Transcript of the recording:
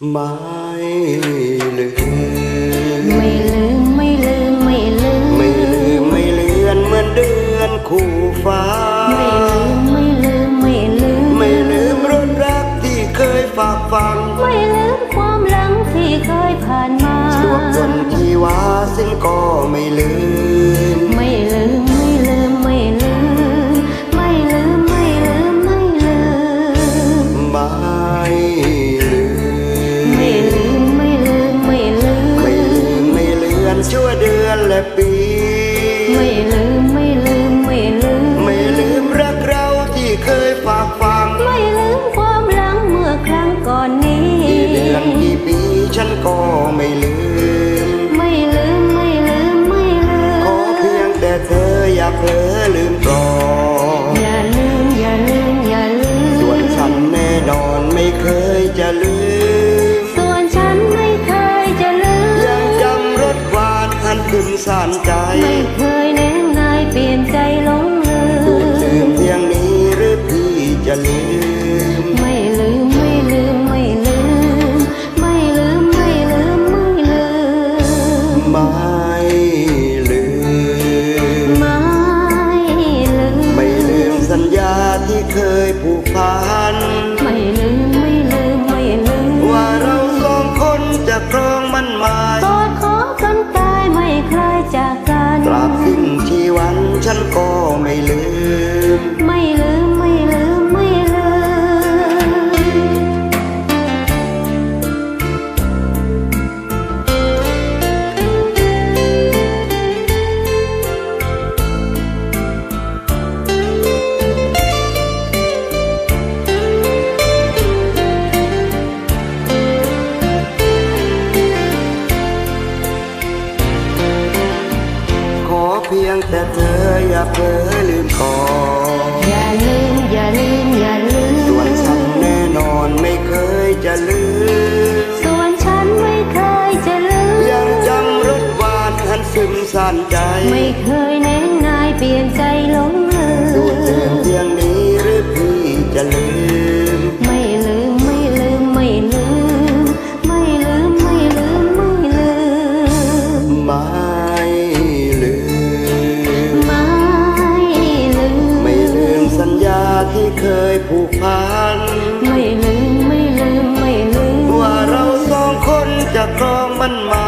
ไม่ลืมไม่ลืมไม่ลืมไม่ลืมไม่ลืมไม่เลือนเหมือนเดือนคู่ฟ้า ไม่ลืมไม่ลืมไม่ลืมไม่ลืมรสรักที่เคยฝากฟัง ไม่ลืมความหลังที่เคยผ่านมาสวบจนที่ว่าซึ่งก็ไม่ลืม ปี ไม่ลืมไม่ลืมไม่ลืม ไม่ลืมรักเราที่เคยฝากฝังไม่ลืมความหลังเมื่อครั้งก่อนนี้ กี่เดือนกี่ปีฉันก็ไม่ลืม ไม่ลืมไม่ลืมไม่ลืขอมเพียงแต่เธออย่าเผลอลืมก่อนอย่าลืมอย่าลืมอย่าลืม ส่วนฉันแน่นอนไม่เคยจะลืม สานใจ ไม่เคยแน่นายเปลี่ยนใจหลงลืดูดมดื่มเพียงนี้หรือพี่จะลืม ไม่ลืมไม่ลืมไม่ลืม ไม่ลืมไม่ลืมไม่ลืม ไม่ลืม ไม่ลืม ไม่ลืมสัญญาที่เคยผูกพัน ก็ไม่ลืม งแต่เธออย่าเผลอลืมก่อนอย่าลืมอย่าลืมอย่าลืมส่วนฉันแน่นอนไม่เคยจะลืม ส่วนฉันไม่เคยจะลืม ยังจำรสหวานอันซึมสั่นใจ ไม่เคยแน่นายเปลี่ยนใจหลงลืดูดดื่มมเพียงนี้หรือพี่จะลืม ยผูกพันไม่ลืมไม่ลืมไม่ลืมว่าเราสองคนจะครองมันหมา